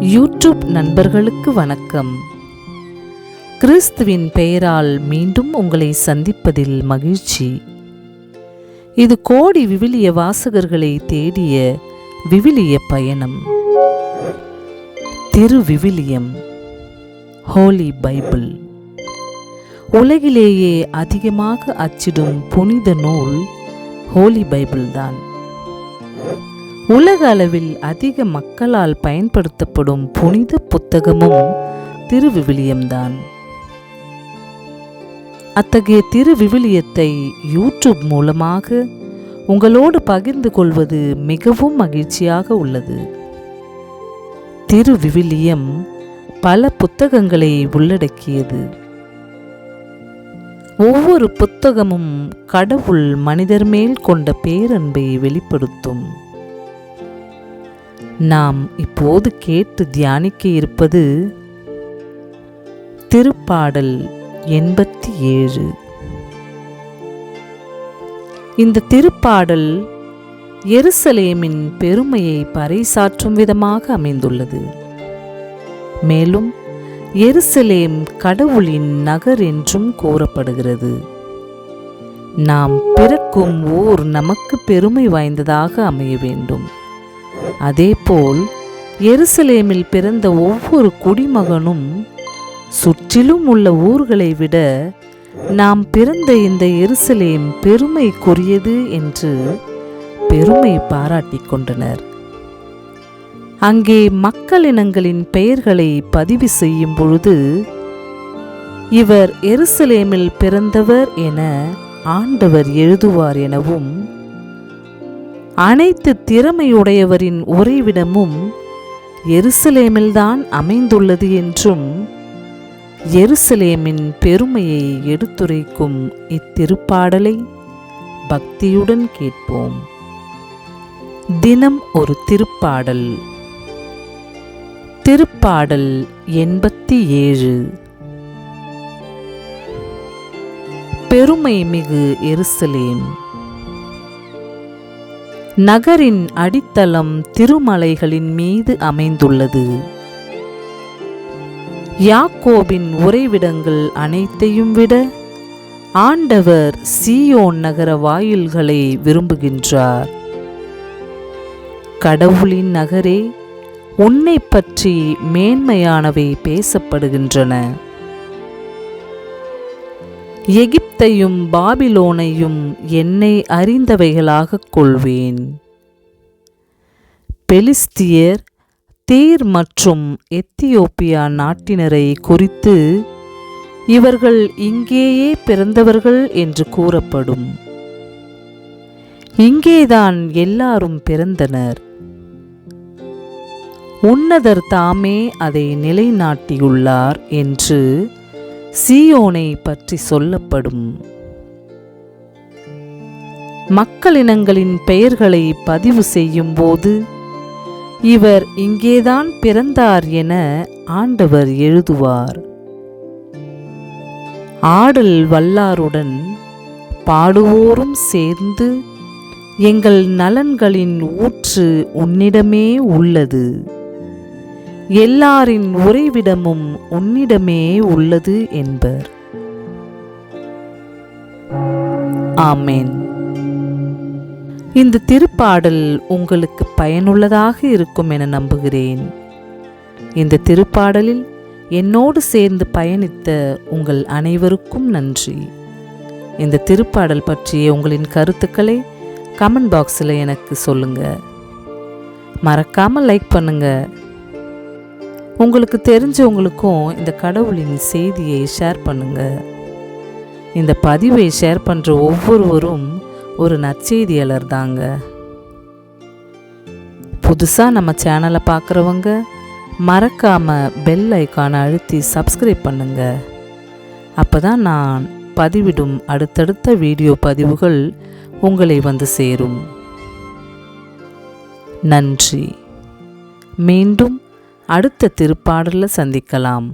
YouTube நண்பர்களுக்கு வணக்கம். கிறிஸ்துவின் பெயரால் மீண்டும் உங்களை சந்திப்பதில் மகிழ்ச்சி. இது கோடி விவிலிய வாசகர்களை தேடிய விவிலிய பயணம். திரு விவிலியம் ஹோலி பைபிள் உலகிலேயே அதிகமாக அச்சிடும் புனித நூல் ஹோலி பைபிள் தான். உலக அளவில் அதிக மக்களால் பயன்படுத்தப்படும் புனித புத்தகமும் திருவிவிலியம்தான். அத்தகைய திருவிவிலியத்தை யூடியூப் மூலமாக உங்களோடு பகிர்ந்து கொள்வது மிகவும் மகிழ்ச்சியாக உள்ளது. திருவிவிலியம் பல புத்தகங்களை உள்ளடக்கியது. ஒவ்வொரு புத்தகமும் கடவுள் மனிதர் மேல் கொண்ட பேரன்பை வெளிப்படுத்தும். நாம் இப்போது கேட்டு தியானிக்க இருப்பது திருப்பாடல் எண்பத்தி ஏழு. இந்த திருப்பாடல் எருசலேமின் பெருமையை பறைசாற்றும் விதமாக அமைந்துள்ளது. மேலும் எருசலேம் கடவுளின் நகர் என்றும் கூறப்படுகிறது. நாம் பிறக்கும் ஊர் நமக்கு பெருமை வாய்ந்ததாக அமைய வேண்டும். அதேபோல் எருசலேமில் பிறந்த ஒவ்வொரு குடிமகனும் சுற்றிலும் உள்ள ஊர்களை விட நாம் பிறந்த இந்த எருசலேம் பெருமைக்குரியது என்று பெருமை பாராட்டிக் கொண்டனர். அங்கே மக்களினங்களின் பெயர்களை பதிவு செய்யும் பொழுது இவர் எருசலேமில் பிறந்தவர் என ஆண்டவர் எழுதுவார் எனவும் அனைத்து திறமையுடையவரின் உறைவிடமும் எருசலேமில்தான் அமைந்துள்ளது என்றும் எருசலேமின் பெருமையை எடுத்துரைக்கும் இத்திருப்பாடலை பக்தியுடன் கேட்போம். தினம் ஒரு திருப்பாடல். திருப்பாடல் எண்பத்தி ஏழு பெருமை மிகு எருசலேம். நகரின் அடித்தளம் திருமலைகளின் மீது அமைந்துள்ளது. யாக்கோபின் உறைவிடங்கள் அனைத்தையும் விட ஆண்டவர் சீயோன் நகர வாயில்களை விரும்புகின்றார். கடவுளின் நகரே உன்னை பற்றி மேன்மையானவை பேசப்படுகின்றன. எகிப்தையும் பாபிலோனையும் என்னை அறிந்தவைகளாக கொள்வேன். பெலிஸ்தியர் தீர் மற்றும் எத்தியோப்பியா நாட்டினரை குறித்து இவர்கள் இங்கேயே பிறந்தவர்கள் என்று கூறப்படும். இங்கேதான் எல்லாரும் பிறந்தனர். உன்னதர் தாமே அதை நிலைநாட்டியுள்ளார் என்று சியோனை பற்றி சொல்லப்படும். மக்களினங்களின் பெயர்களை பதிவு செய்யும் போது இவர் இங்கேதான் பிறந்தார் என ஆண்டவர் எழுதுவார். ஆடல் வல்லாருடன் பாடுவோரும் சேர்ந்து எங்கள் நலன்களின் ஊற்று உன்னிடமே உள்ளது. எல்லாரின் உறைவிடமும் உன்னிடமே உள்ளது என்பர். ஆமேன். இந்த திருப்பாடல் உங்களுக்கு பயனுள்ளதாக இருக்கும் என நம்புகிறேன். இந்த திருப்பாடலில் என்னோடு சேர்ந்து பயணித்த உங்கள் அனைவருக்கும் நன்றி. இந்த திருப்பாடல் பற்றிய உங்களின் கருத்துக்களை கமெண்ட் பாக்ஸில் எனக்கு சொல்லுங்கள் மறக்காமல் லைக் பண்ணுங்கள் உங்களுக்கு தெரிஞ்சவங்களுக்கும் இந்த கடவுளின் செய்தியை ஷேர் பண்ணுங்க. இந்த பதிவை ஷேர் பண்ணுற ஒவ்வொருவரும் ஒரு நற்செய்தியாளர் தாங்க. புதுசாக நம்ம சேனலை பார்க்குறவங்க மறக்காமல் பெல் ஐக்கானை அழுத்தி சப்ஸ்கிரைப் பண்ணுங்க. அப்போ தான் நான் பதிவிடும் அடுத்தடுத்த வீடியோ பதிவுகள் உங்களை வந்து சேரும். நன்றி. மீண்டும் அடுத்த திருப்பாடலில் சந்திக்கலாம்.